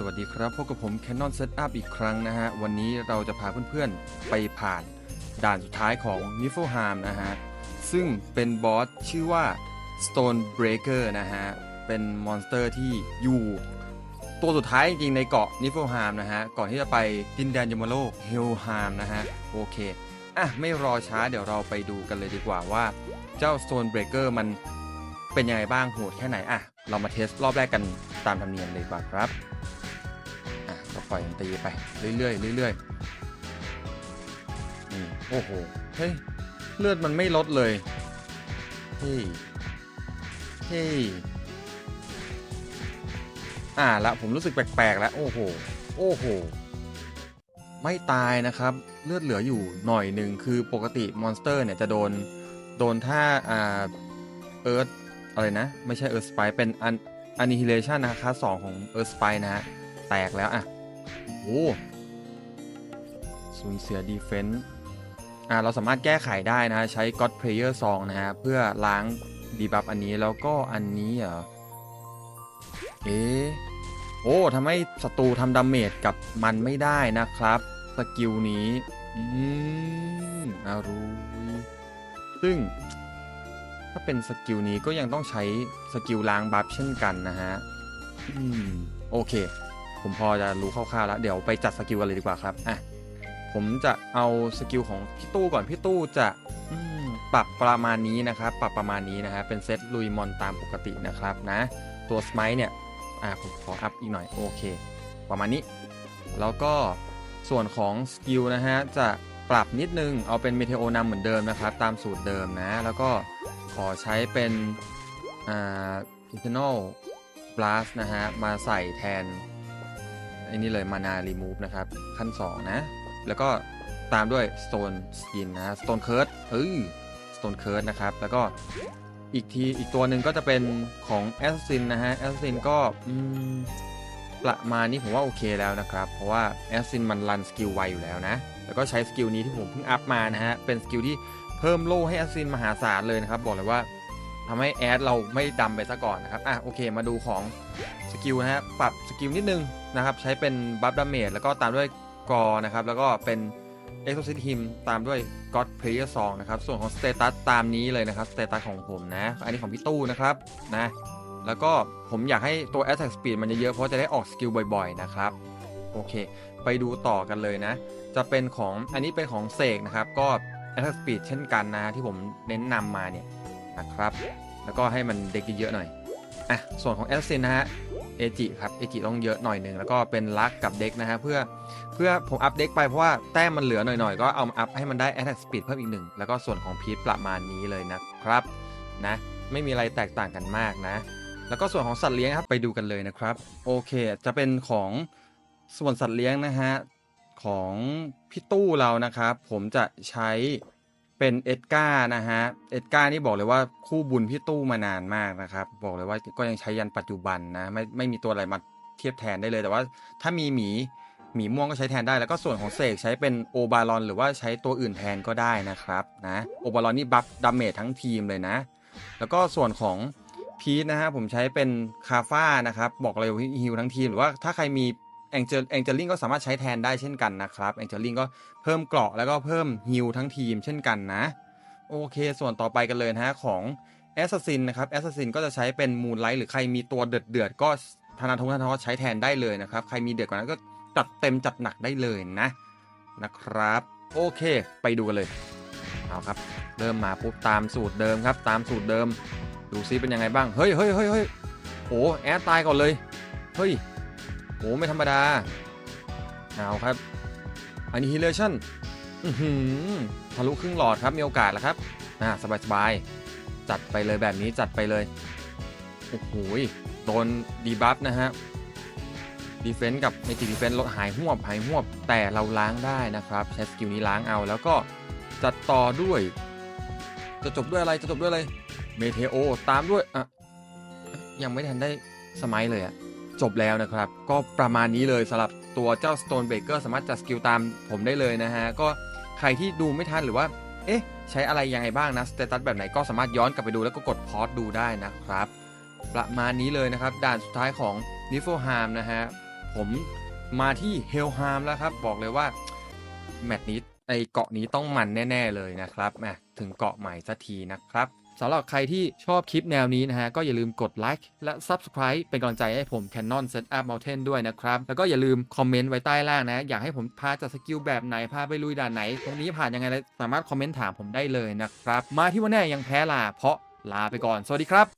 สวัสดีครับพบกับผม Canon Setup อีกครั้งนะฮะ วันนี้เราจะพาเพื่อนๆ ไปผ่านด่านสุดท้ายของ n i f l e h a m นะฮะ ซึ่งเป็นบอสชื่อว่า Stone Breaker นะฮะ เป็นมอนสเตอร์ที่อยู่ ตัวสุดท้ายจริงๆในเกาะ n i f l e h a m นะฮะ ก่อนที่จะไปดินแดนยมโลก Helheim นะฮะ โอเค อะ ไม่รอช้าเดี๋ยวเราไปดูกันเลยดีกว่าว่าเจ้า Stone Breaker มันเป็นยังไงบ้างโหดแค่ไหนอะเรามาเทสรอบแรกกันตามธรรมเนียมเลยดีกว่าครับ ปล่อยมันตีไปเรื่อยๆเรื่อยๆนี่โอ้โหเฮ้ยเลือดมันไม่ลดเลยเฮ้ยเฮ้ยอ่าละผมรู้สึกแปลกๆแล้วโอ้โหโอ้โหไม่ตายนะครับ เลือดเหลืออยู่หน่อยหนึ่งคือปกติมอนสเตอร์เนี่ยจะโดนโดนท่าอ่าเอิร์ธอะไรนะ ไม่ใช่เอิร์ธสไปเป็นอันอันนิฮิเลชันนะคลาสสองของเอิร์ธสไปนะฮะแตกแล้วอะ โอ้สูญเสียดีเฟนต์อ่าเราสามารถแก้ไขได้นะฮะใช้ God Player Song นะฮะ เพื่อล้างดีบัฟอันนี้แล้วก็อันนี้เหรอ เอ๊ะโอ้ทำให้ศัตรูทำดาเมจกับมันไม่ได้นะครับ สกิลนี้ อืมอารุยซึ่ง ถ้าเป็นสกิลนี้ก็ยังต้องใช้สกิลล้างบัฟเช่นกันนะฮะ อืม โอเค ผมพอจะรู้คร่าวๆแล้วเดี๋ยวไปจัดสกิลกันเลยดีกว่าครับอะผมจะเอาสกิลของพี่ตู้ก่อนพี่ตู้จะปรับประมาณนี้นะครับ ปรับประมาณนี้นะฮะเป็นเซตลุยมอนตามปกตินะครับนะตัวสไมท์เนี่ยอะผมขออัพอีกหน่อยโอเค ประมาณนี้ แล้วก็ส่วนของสกิลนะฮะจะปรับนิดนึงเอาเป็นเมเทโอนำเหมือนเดิมนะครับ ตามสูตรเดิมนะ แล้วก็ขอใช้เป็นอ่า internal blast นะฮะมาใส่แทน ไอ้นี่เลย mana remove นะครับ ขั้น 2 นะ แล้วก็ตามด้วย stone skin นะ stone curse เอ้ย stone curse นะครับ แล้วก็อีกทีอีกตัวหนึ่งก็จะเป็นของ assassin นะฮะ assassin ก็ประมาณนี้ผมว่าโอเคแล้วนะครับ เพราะว่า assassin มันรันสกิลไวอยู่แล้วนะ แล้วก็ใช้สกิลนี้ที่ผมเพิ่งอัพมานะฮะ เป็นสกิลที่เพิ่มโล่ให้ assassin มหาศาลเลยนะครับ บอกเลยว่า ทำให้แอดเราไม่ดำไปซะก่อนนะครับ อะโอเคมาดูของสกิลนะฮะปรับสกิลนิดนึงนะครับ ใช้เป็นบัฟดาเมจแล้วก็ตามด้วยกอนะครับ แล้วก็เป็น Exorcist Him ตามด้วย God Player Song นะครับ ส่วนของสเตตัสตามนี้เลยนะครับสเตตัสของผมนะ อันนี้ของพี่ตู้นะครับนะแล้วก็ผมอยากให้ตัว Attack Speed มันเยอะๆเพราะจะได้ออกสกิลบ่อยๆนะครับ โอเค ไปดูต่อกันเลยนะ จะเป็นของอันนี้เป็นของเสกนะครับ ก็ Attack Speed เช่นกันนะที่ผมเน้นนำมาเนี่ย นะครับ แล้วก็ให้มันเด็กเยอะๆหน่อย อะ ส่วนของแอสซินนะฮะ เอจิครับ เอจิต้องเยอะหน่อยหนึ่งแล้วก็เป็นลักกับเด็กนะฮะเพื่อเพื่อผมอัพเด็กไปเพราะว่าแต้มมันเหลือหน่อยๆ ก็เอาอัพให้มันได้ Attack Speed เพิ่มอีกหนึ่งแล้วก็ส่วนของพีทประมาณนี้เลยนะครับนะไม่มีอะไรแตกต่างกันมากนะ แล้วก็ส่วนของสัตว์เลี้ยงครับไปดูกันเลยนะครับ โอเค จะเป็นของส่วนสัตว์เลี้ยงนะฮะของพี่ตู้เรานะครับ ผมจะใช้ เป็นเอ็ดการ์นะฮะ เอ็ดการ์นี่บอกเลยว่าคู่บุญพี่ตู้มานานมากนะครับ บอกเลยว่าก็ยังใช้ยันปัจจุบันนะ ไม่ไม่มีตัวอะไรมาเทียบแทนได้เลย แต่ว่าถ้ามีหมีหมีม่วงก็ใช้แทนได้ แล้วก็ส่วนของเสกใช้เป็นโอบารอน หรือว่าใช้ตัวอื่นแทนก็ได้นะครับนะโอบารอนนี่บัฟดาเมจทั้งทีมเลยนะ แล้วก็ส่วนของพีทนะฮะผมใช้เป็นคาฟ้านะครับ บอกเลยว่าฮิวทั้งทีมหรือว่าถ้าใครมี แองเจลแองเจลิงก็สามารถใช้แทนได้เช่นกันนะครับแองเจลิงก็เพิ่มเกราะแล้วก็เพิ่มฮิวทั้งทีมเช่นกันนะ โอเค ส่วนต่อไปกันเลยนะฮะของแอสซัสซินนะครับแอสซัสซินก็จะใช้เป็นมูนไลท์หรือใครมีตัวเดือดเดือดก็ธนาทงธนาทอใช้แทนได้เลยนะครับ ใครมีเดือดกว่านั้นก็จัดเต็มจัดหนักได้เลยนะนะครับ โอเค ไปดูกันเลย เอาครับ เริ่มมาปุ๊บตามสูตรเดิมครับ ตามสูตรเดิม ดูซิเป็นยังไงบ้าง เฮ้ยเฮ้ยเฮ้ยเฮ้ยโอ้แอดตายก่อนเลย เฮ้ย โอ้ไม่ธรรมดาเอาครับอันนี้ฮิเลชั่นทะลุครึ่งหลอดครับมีโอกาสแล้วครับอ่าสบายสบายๆจัดไปเลยแบบนี้จัดไปเลยโอ้โหโดนดีบัฟนะฮะดีเฟนต์กับเมจิดีเฟนต์ลดหายหวบหายหวบแต่เราล้างได้นะครับ ใช้สกิลนี้ล้างเอา แล้วก็จัดต่อด้วย จะจบด้วยอะไรจะจบด้วยอะไรเมเทโอตามด้วยอะยังไม่ทันได้สมัยเลยอะ จบแล้วนะครับ ก็ประมาณนี้เลยสำหรับตัวเจ้า Stone Breaker สามารถจัดสกิลตามผมได้เลยนะฮะ ก็ใครที่ดูไม่ทันหรือว่า เอ๊ะ ใช้อะไรยังไงบ้างนะสเตตัสแบบไหนก็สามารถย้อนกลับไปดูแล้วก็กดพอสดูได้นะครับ ประมาณนี้เลยนะครับ ด่านสุดท้ายของ n i f l e h a m นะฮะ ผมมาที่เฮลฮามแล้วครับ บอกเลยว่า แมตช์นี้ไอเกาะนี้ต้องมันแน่ ๆ เลยนะครับแมถึงเกาะใหม่สักทีนะครับ สำหรับใครที่ชอบคลิปแนวนี้นะฮะ ก็อย่าลืมกดไลค์และ Subscribe เป็นกำลังใจให้ผม Canon Setup Mountain ด้วยนะครับ แล้วก็อย่าลืมคอมเมนต์ไว้ใต้ล่างนะ อยากให้ผมพาจัดสกิลแบบไหน พาไปลุยด่านไหน ตรงนี้ผ่านยังไงสามารถคอมเมนต์ถามผมได้เลยนะครับ มาที่วันแน่ยังแพ้ลาเพราะลาไปก่อน สวัสดีครับ